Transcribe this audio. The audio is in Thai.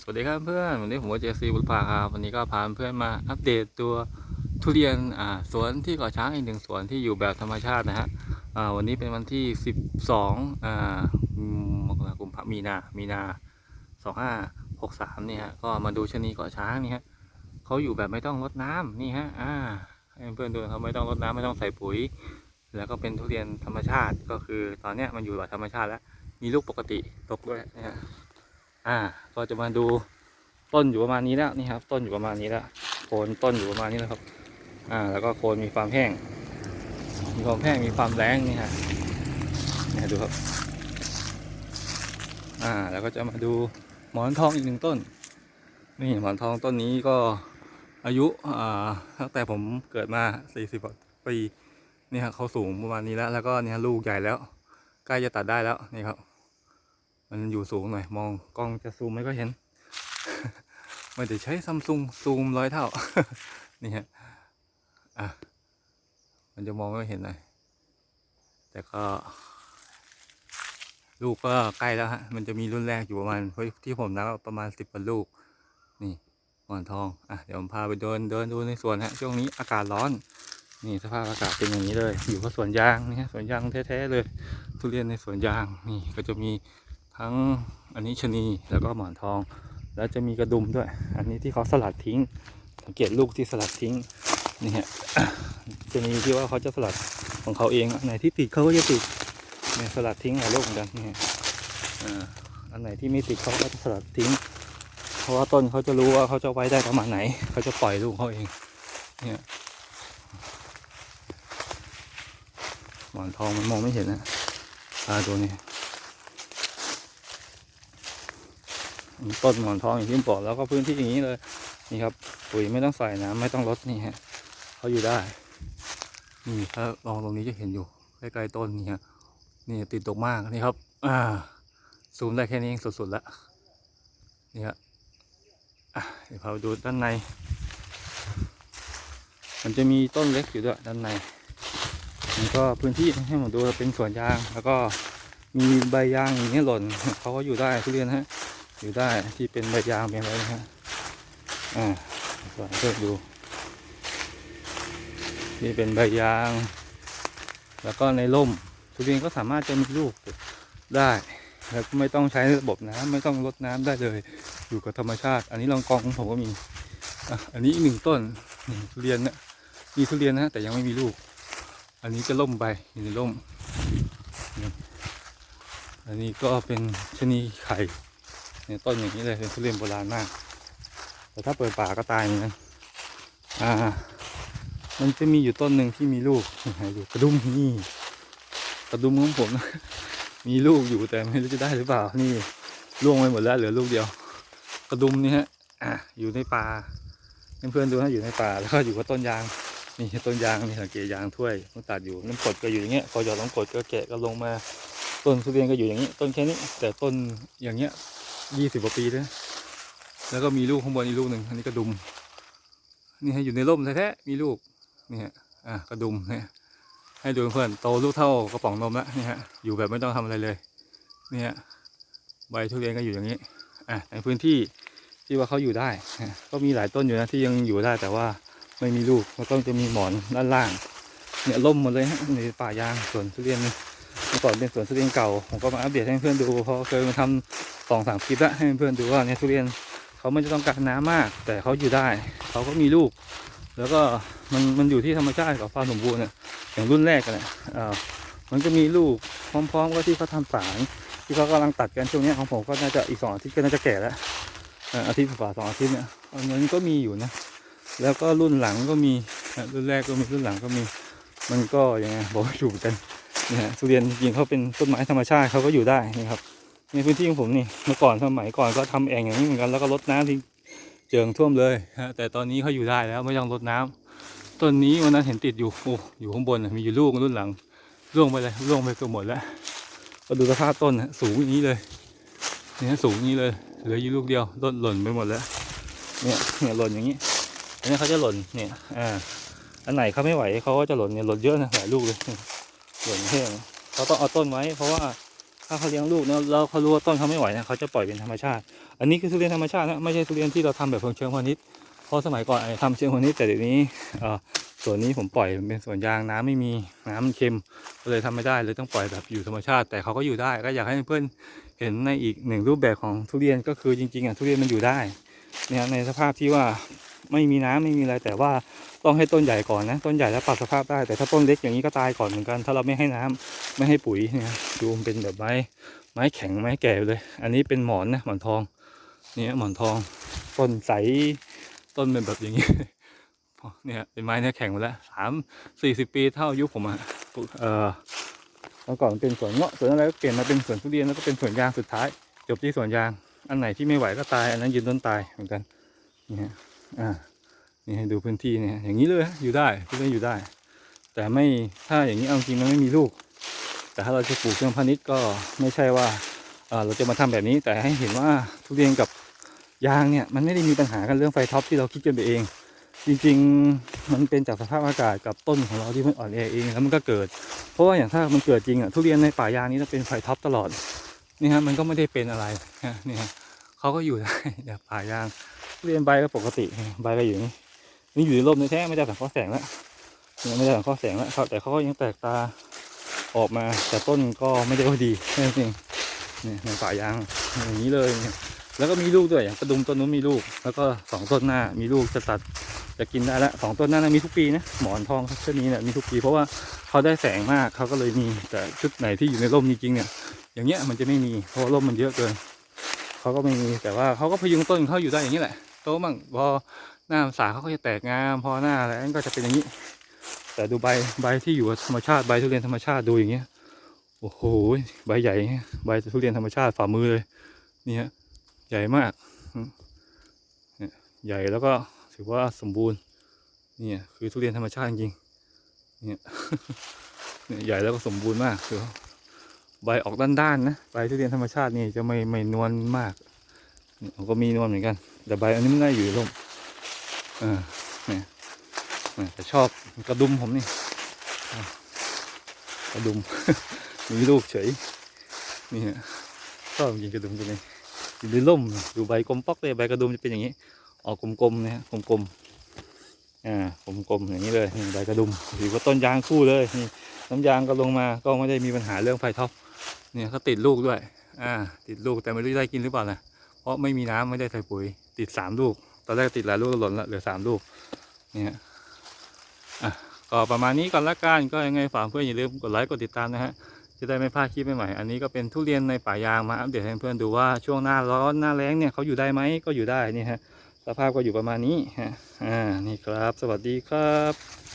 สวัสดีครับเพื่อนวันนี้ผมว่าเจซีบุญภาครับวันนี้ก็พาเพื่อนมาอัปเดตตัวทุเรียนอ่าสวนที่เกาะช้างอีกหนึ่งสวนที่อยู่แบบธรรมชาตินะฮะอ่าวันนี้เป็นวันที่สิบสองอ่าอืมกราคมพมีนามีนาสองห้าหกสามนี่ฮะก็มาดูชนีเกาะช้างนี่ฮะเขาอยู่แบบไม่ต้องรดน้ำนี่ฮะอ่าให้เพื่อนดูเขาไม่ต้องรดน้ำไม่ต้องใส่ปุ๋ย แล้วก็เป็นทุเรียนธรรมชาติก็คือตอนเนี้ยมันอยู่แบบธรรมชาติแล้วมีลูกปกติตกด้วยนะฮะ อ่า ก็จะมาดูต้นอยู่ประมาณนี้แล้วนี่ครับ ต้นอยู่ประมาณนี้แล้วโคนต้นอยู่ประมาณนี้แล้วครับ อ่า แล้วก็โคนมีความแห้ง มีความแห้งมีความแรงนี่ฮะนี่ดูครับ อ่า แล้วก็จะมาดูหมอนทองอีกหนึ่งต้น นี่หมอนทองต้นนี้ก็อายุอ่าตั้งแต่ผมเกิดมาสี่สิบปีนี่ฮะเขาสูงประมาณนี้แล้ว แล้วก็เนี่ยลูกใหญ่แล้ว ใกล้จะตัดได้แล้วนี่ครับ มันอยู่สูงหน่อยมองกล้องจะซูมไม่ก็เห็น ไม่ได้ใช้ซัมซุงซูมร้อยเท่า นี่ฮะอะมันจะมองไม่เห็นหน่อยแต่ก็ ลูกก็ใกล้แล้วฮะมันจะมีรุ่นแรกอยู่ประมาณที่ผมนับประมาณสิบกว่าลูก นี่หมอนทองอะเดี๋ยวผมพาไปเดินเดินดูในสวนฮะช่วงนี้อากาศร้อนนี่สภาพอากาศเป็นอย่างนี้เลย อยู่กับสวนยางนี่ฮะสวนยางแท้ๆเลย ทุเรียนในสวนยางนี่ก็จะมี ทั้งอันนี้ชนีแล้วก็หมอนทอง แล้วจะมีกระดุมด้วย อันนี้ที่เขาสลัดทิ้ง สังเกตลูกที่สลัดทิ้งนี่ฮะชะนีที่ว่าเขาจะสลัดของเขาเองอันไหนที่ติดเขาก็จะติดเนี่ยสลัดทิ้งหลายลูกเหมือนกันนี่ฮะอันไหนที่ไม่ติดเขาก็จะสลัดทิ้ง เพราะว่าต้นเขาจะรู้ว่าเขาจะไว้ได้ประมาณไหน เขาจะปล่อยลูกเขาเองเนี่ยหมอนทองมันมองไม่เห็นนะตาตัวนี้ ต้นหมอนทองอย่างที่ผมบอกแล้วก็พื้นที่อย่างนี้เลยนี่ครับปุ๋ยไม่ต้องใส่น้ำไม่ต้องลดนี่ฮะเขาอยู่ได้นี่ถ้าลองตรงนี้จะเห็นอยู่ใกล้ๆต้นนี่ฮะนี่ติดดกมากนี่ครับ อ่าซูมได้แค่นี้เองสุดๆแล้วนี่ฮะอะเดี๋ยวพาดูด้านใน มันจะมีต้นเล็กอยู่ด้วยด้านในมันก็พื้นที่ให้ผมดูเป็นสวนยาง แล้วก็มีใบยางอย่างนี้หล่นเขาก็อยู่ได้ทุเรียนฮะ อยู่ได้ที่เป็นใบยางเป็นอะไรนะฮะอ่าลองเลื่อดูนี่เป็นใบยาง แล้วก็ในร่มทุเรียนก็สามารถจะมีลูกได้แล้วก็ไม่ต้องใช้ระบบน้ำไม่ต้องรดน้ำได้เลย อยู่กับธรรมชาติ อันนี้ลองกองของผมก็มีอันนี้อีกหนึ่งต้นทุเรียนเนี่ยมีทุเรียนนะแต่ยังไม่มีลูก อันนี้จะล่มไปอยู่ในร่ม อันนี้ก็เป็นชนีไข่ เนี่ยต้นอย่างนี้เลยเป็นทุเรียนโบราณมาก แต่ถ้าเปิดป่าก็ตายเหมือนกันอ่า มันจะมีอยู่ต้นหนึ่งที่มีลูกให้ดูกระดุมนี่กระดุมของผมมีลูกอยู่แต่ไม่รู้จะได้หรือเปล่านี่ร่วงไปหมดแล้วเหลือลูกเดียว กระดุมนี่ฮะอะอยู่ในป่าเพื่อนๆดูนะอยู่ในป่าแล้วก็อยู่กับต้นยางนี่ต้นยางนี่สังเกตยางถ้วยมันตัดอยู่น้ำกรดก็อยู่อย่างเงี้ยพอหยอดน้ำกรดก็แกะก็ลงมา ต้นทุเรียนก็อยู่อย่างนี้ ต้นแค่นี้แต่ต้นอย่างเงี้ย ยี่สิบกว่าปีแล้วแล้วก็มีลูกข้างบนอีกลูกหนึ่งอันนี้กระดุม นี่ให้อยู่ในร่มแท้ๆมีลูกนี่ฮะอะกระดุมเนี่ยให้ดูเพื่อนโตลูกเท่ากระป๋องนมแล้วนี่ฮะอยู่แบบไม่ต้องทำอะไรเลยนี่ฮะใบทุเรียนก็อยู่อย่างนี้อะในพื้นที่ที่ว่าเขาอยู่ได้ ก็มีหลายต้นอยู่นะที่ยังอยู่ได้แต่ว่าไม่มีลูกแล้วก็จะมีหมอนด้านล่าง เนี่ยล่มหมดเลยฮะในป่ายางสวนทุเรียนเมื่อก่อนเป็นสวนทุเรียนเก่าผมก็มาอัปเดตให้เพื่อนดูเพราะเคยมาทำ สองสามคลิปแล้วให้เพื่อนดูว่าเนี่ยทุเรียนเขาไม่ได้ต้องการน้ำมาก แต่เขาอยู่ได้เขาก็มีลูก แล้วก็มันมันอยู่ที่ธรรมชาติกับความสมบูรณ์เนี่ยอย่างรุ่นแรกกันเนี่ยอ่ามันก็มีลูกพร้อมๆกับที่เขาทำสารที่เขากำลังตัดกันช่วงนี้ของผมก็น่าจะอีกสองอาทิตย์ก็น่าจะแก่แล้วอ่าอาทิตย์กว่าสองอาทิตย์เนี่ยอันนั้นก็มีอยู่นะแล้วก็รุ่นหลังก็มีรุ่นแรกก็มีรุ่นหลังก็มี มันก็ยังไงบอกไม่ถูกเหมือนกันเนี่ยทุเรียนจริงเขาเป็นต้นไม้ธรรมชาติเขาก็อยู่ได้นี่ครับ ในพื้นที่ของผมนี่เมื่อก่อนสมัยก่อนก็ทำแอ่งอย่างนี้เหมือนกันแล้วก็รดน้ำทิ้งเจิงท่วมเลยฮะแต่ตอนนี้เขาอยู่ได้แล้วไม่ต้องรดน้ำต้นนี้วันนั้นเห็นติดอยู่โอ้อยู่ข้างบนมีอยู่ลูกรุ่นหลังร่วงไปเลยร่วงไปเกือบหมดแล้วก็ดูสภาพต้นสูงอย่างนี้เลยเนี่ยสูงอย่างนี้เลยเหลืออยู่ลูกเดียวต้นหล่นไปหมดแล้ว เนี่ยเนี่ยหล่นอย่างนี้อันนี้เขาจะหล่นเนี่ยอ่าอันไหนเขาไม่ไหวเขาก็จะหล่นเนี่ยหล่นเยอะนะหลายลูกเลยหล่นแห้งเขาต้องเอาต้นไว้เพราะว่า ถ้าเขาเลี้ยงลูกเนี่ยแล้วเขารู้ว่าต้นเขาไม่ไหวนี่ยเขาจะปล่อยเป็นธรรมชาติ อันนี้คือทุเรียนธรรมชาตินะไม่ใช่ทุเรียนที่เราทำแบบเชิงพาณิชย์เพราะสมัยก่อนไอ้ทำเชิงพาณิชย์แต่เดี๋ยวนี้ส่วนนี้ผมปล่อยเป็นสวนยางน้ำไม่มีน้ำมันเค็มก็เลยทำไม่ได้เลยต้องปล่อยแบบอยู่ธรรมชาติ แต่เขาก็อยู่ได้ก็อยากให้เพื่อนเห็นในอีกหนึ่งรูปแบบของทุเรียนก็คือจริงๆอะทุเรียนมันอยู่ได้เนี่ยในสภาพที่ว่า ไม่มีน้ำไม่มีอะไรแต่ว่าต้องให้ต้นใหญ่ก่อนนะ ต้นใหญ่แล้วปรับสภาพได้ แต่ถ้าต้นเล็กอย่างนี้ก็ตายก่อนเหมือนกัน ถ้าเราไม่ให้น้ำไม่ให้ปุ๋ยเนี่ยดูมันเป็นแบบไม้ไม้แข็งไม้แก่เลย อันนี้เป็นหมอนนะหมอนทองเนี่ยหมอนทอง ต้นใสต้นเป็นแบบอย่างนี้เนี่ยเป็นไม้เนื้อแข็งหมดแล้วสามสี่สิบปีเท่าอายุผมอะเออเมื่อก่อนเป็นสวนเงาะสวนอะไรก็เปลี่ยนมาเป็นสวนทุเรียนแล้วก็เป็นสวนยางสุดท้าย จบที่สวนยาง อันไหนที่ไม่ไหวก็ตาย อันนั้นยืนต้นตายเหมือนกันนี่ฮะ อ่านี่ให้ดูพื้นที่เนี่ยอย่างนี้เลยฮะอยู่ได้ทุเรียนอยู่ได้ แต่ไม่ถ้าอย่างนี้เอาจริงมันไม่มีลูก แต่ถ้าเราจะปลูกเชิงพาณิชย์ก็ไม่ใช่ว่าเราจะมาทำแบบนี้แต่ให้เห็นว่าทุเรียนกับยางเนี่ยมันไม่ได้มีปัญหากันเรื่องไฟท็อปที่เราคิดกันไปเอง จริงๆมันเป็นจากสภาพอากาศกับต้นของเราที่มันอ่อนแอเองแล้วมันก็เกิด เพราะว่าอย่างถ้ามันเกิดจริงอะทุเรียนในป่ายางนี้จะเป็นไฟท็อปตลอดนี่ฮะมันก็ไม่ได้เป็นอะไรนี่ฮะเขาก็อยู่ได้ป่ายาง เรียนใบก็ปกติใบก็อยู่นี่นี่อยู่ในร่มในแท้ไม่ได้สังเคราะห์แสงแล้วเนี่ยไม่ได้สังเคราะห์แสงแล้วครับแต่เขาก็ยังแตกตาออกมาแต่ต้นก็ไม่ได้ว่าดีแค่นั้นเองเนี่ยในป่ายางอย่างนี้เลยเนี่ยแล้วก็มีลูกด้วยอย่างกระดุมต้นนู้นมีลูก แล้วก็สองต้นหน้ามีลูกจะตัดจะกินได้แล้วสองต้นหนั้นนะมีทุกปีนะหมอนทองชนี้เนี่ยมีทุกปีเพราะว่าเขาได้แสงมากเขาก็เลยมีแต่ชุดไหนที่อยู่ในร่มจริงๆเนี่ย อย่างเงี้ยมันจะไม่มีเพราะร่มมันเยอะเกินเขาก็ไม่มีแต่ว่าเขาก็พยุงต้นเขาอยู่ได้อย่างนี้แหละ โตมั่งพอหน้าสาเขาก็จะแตกงามพอหน้าอะไรนั่นก็จะเป็นอย่างนี้ แต่ดูใบใบที่อยู่ธรรมชาติใบทุเรียนธรรมชาติดูอย่างเงี้ยโอ้โหใบใหญ่ใบทุเรียนธรรมชาติฝ่ามือเลยนี่ฮะใหญ่มากใหญ่แล้วก็ถือว่าสมบูรณ์นี่คือทุเรียนธรรมชาติจริงเนี่ยใหญ่แล้วก็สมบูรณ์มากคือใบออกด้านๆนะใบทุเรียนธรรมชาตินี่จะไม่ไม่นวลมากมันก็มีนวลเหมือนกัน แต่ใบอันนี้มันได้อยู่ในร่มอ่าเนี่ยเนี่ยแต่ชอบกระดุมผมนี่กระดุมมีลูกเฉยนี่ฮะชอบจริงกระดุมตัวนี้อยู่ในร่มดูใบกลมป๊อกเลยใบกระดุมจะเป็นอย่างนี้ ออกกลมๆนะฮะกลมๆอ่ากลมๆอย่างนี้เลยใบกระดุมหรือว่าต้นยางคู่เลยนี่น้ำยางก็ลงมาก็ไม่ได้มีปัญหาเรื่องไฟท็อปเนี่ยก็ติดลูกด้วย อ่า ติดลูกแต่ไม่รู้ได้กินหรือเปล่านะ เพราะไม่มีน้ำไม่ได้ใส่ปุ๋ย ติดสามลูก ตอนแรกติดหลายลูกหล่นละเหลือสามลูก เนี่ยอะก็ประมาณนี้ก่อนละกันก็ยังไงฝากเพื่อนอย่าลืมกดไลค์กดติดตามนะฮะจะได้ไม่พลาดคลิปใหม่ๆอันนี้ก็เป็นทุเรียนในป่ายางมาอัปเดตให้เพื่อนดูว่าช่วงหน้าร้อนหน้าแล้งเนี่ยเขาอยู่ได้ไหมก็อยู่ได้นี่ฮะสภาพก็อยู่ประมาณนี้ฮะอ่านี่ครับ สวัสดีครับ